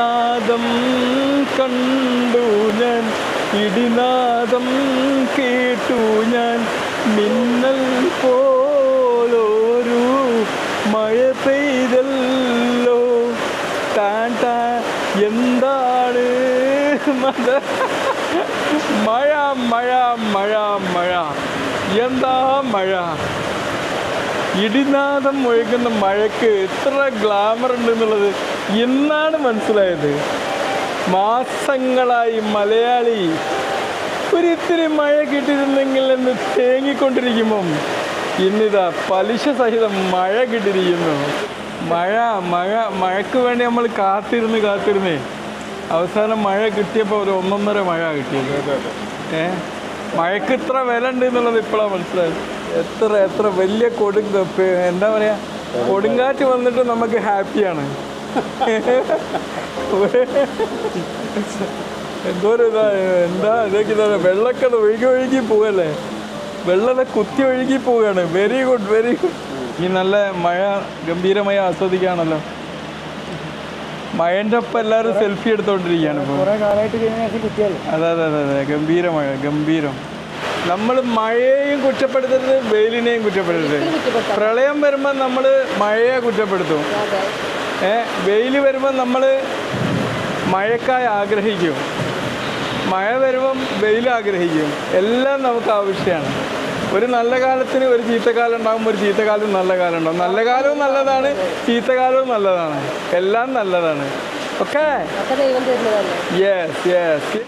ഇടിനാദം കണ്ടു ഞാൻ. ഇടിനാദം കേട്ടു ഞാൻ. മിന്നൽ പോലോരു മഴ പെയ്തല്ലോ. താൻ താ എന്താണ്? മഴ മഴ മഴ മഴ. എന്താ മഴ? ഇടിനാദം ഒഴുകുന്ന മഴയ്ക്ക് എത്ര ഗ്ലാമർ ഉണ്ട് എന്നുള്ളത് ഇന്നാണ് മനസ്സിലായത്? മാസങ്ങളായി മലയാളി ഒരിത്തിരി മഴ കിട്ടിയിരുന്നെങ്കിൽ എന്ന് തേങ്ങിക്കൊണ്ടിരിക്കുമ്പം ഇന്നിതാ പലിശ സഹിതം മഴ കിട്ടിയിരിക്കുന്നു. മഴ മഴ മഴയ്ക്ക് വേണ്ടി നമ്മൾ കാത്തിരുന്ന് കാത്തിരുന്നേ. അവസാനം മഴ കിട്ടിയപ്പോൾ ഒരു ഒന്നൊന്നര മഴ കിട്ടിയത്. ഏ? മഴയ്ക്ക് ഇത്ര വില ഉണ്ട് എന്നുള്ളത് ഇപ്പോഴാണ് മനസ്സിലായത്. എത്ര എത്ര വലിയ കൊടുങ്ക എന്താ പറയുക കൊടുങ്കാറ്റ് വന്നിട്ട് നമുക്ക് ഹാപ്പിയാണ്. എന്തോ ഒരു ഇതാ എന്താ ഇതൊക്കെ ഇതാ വെള്ളമൊക്കെ അത് ഒഴുകി ഒഴുകി പോവല്ലേ? വെള്ളത്തെ കുത്തി ഒഴുകി പോവുകയാണ്. വെരി ഗുഡ് വെരി ഗുഡ് ഈ നല്ല മഴ ഗംഭീരമായി ആസ്വദിക്കുകയാണല്ലോ. മഴന്റെ ഒപ്പം എല്ലാവരും സെൽഫി എടുത്തോണ്ടിരിക്കുകയാണ് ഇപ്പോൾ അതെ അതെ അതെ അതെ. ഗംഭീര മഴ ഗംഭീരം. നമ്മൾ മഴയെയും കുറ്റപ്പെടുത്തരുത് വെയിലിനെയും കുറ്റപ്പെടുത്തരുത്. പ്രളയം വരുമ്പോൾ നമ്മൾ മഴയെ കുറ്റപ്പെടുത്തും. വെയിൽ വരുമ്പോൾ നമ്മൾ മഴക്കായി ആഗ്രഹിക്കും. മഴ വരുമ്പം വെയിൽ ആഗ്രഹിക്കും. എല്ലാം നമുക്ക് ആവശ്യമാണ് ഒരു നല്ല കാലത്തിന് ഒരു ചീത്തക്കാലം ഉണ്ടാകും ഒരു ചീത്തക്കാലം നല്ല കാലം ഉണ്ടാകും. നല്ല കാലവും നല്ലതാണ് ചീത്തകാലവും നല്ലതാണ്. എല്ലാം നല്ലതാണ്. Okay yes yes